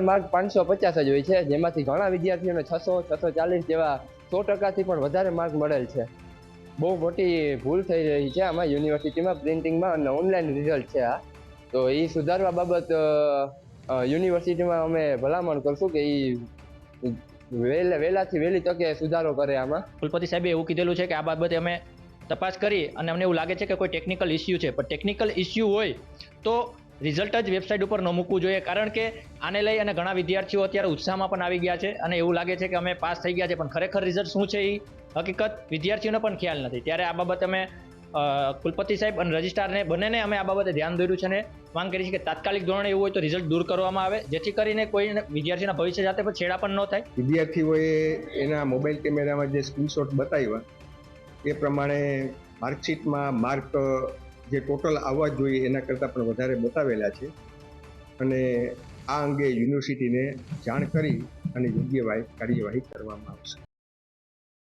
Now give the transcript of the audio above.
Mark પાંચસો પચાસ જ હોય છે, જેમાંથી ઘણા વિદ્યાર્થીઓને છસો છસો ચાલીસ જેવા સો ટકાથી પણ વધારે માર્ક મળેલ છે. બહુ મોટી ભૂલ થઈ રહી છે આમાં યુનિવર્સિટીમાં પ્રિન્ટિંગમાં અને ઓનલાઈન રિઝલ્ટ છે આ. તો એ સુધારવા બાબત યુનિવર્સિટીમાં અમે ભલામણ કરશું કે એ વહેલા વહેલાથી વહેલી તકે સુધારો કરે આમાં. કુલપતિ સાહેબે એવું કીધેલું છે કે આ બાબતે અમે તપાસ કરી અને અમને એવું લાગે છે કે કોઈ ટેકનિકલ ઇસ્યુ છે. પણ ટેકનિકલ ઇસ્યુ હોય તો રિઝલ્ટ જ વેબસાઇટ ઉપર ન મૂકવું જોઈએ. કારણ કે આને લઈ અને ઘણા વિદ્યાર્થીઓ અત્યારે ઉત્સાહમાં પણ આવી ગયા છે અને એવું લાગે છે કે અમે પાસ થઈ ગયા છે. પણ ખરેખર રિઝલ્ટ શું છે એ હકીકત વિદ્યાર્થીઓને પણ ખ્યાલ નથી. ત્યારે આ બાબતે અમે કુલપતિ સાહેબ અને રજિસ્ટ્રારને, બંનેને અમે આ બાબતે ધ્યાન દોર્યું છે અને માંગ કરી છે કે તાત્કાલિક ધોરણે એવું હોય તો રિઝલ્ટ દૂર કરવામાં આવે. જેથી કરીને કોઈ વિદ્યાર્થીના ભવિષ્ય સાથે પણ છેડા પણ ન થાય. વિદ્યાર્થીઓએ એના મોબાઈલ કેમેરામાં જે સ્ક્રીનશોટ બતાવ્યા, એ પ્રમાણે માર્કશીટમાં માર્ક જે ટોટલ આવવા જોઈએ એના કરતાં પણ વધારે બતાવેલા છે. અને આ અંગે યુનિવર્સિટીને જાણ કરી અને યોગ્ય કાર્યવાહી કરવામાં આવશે.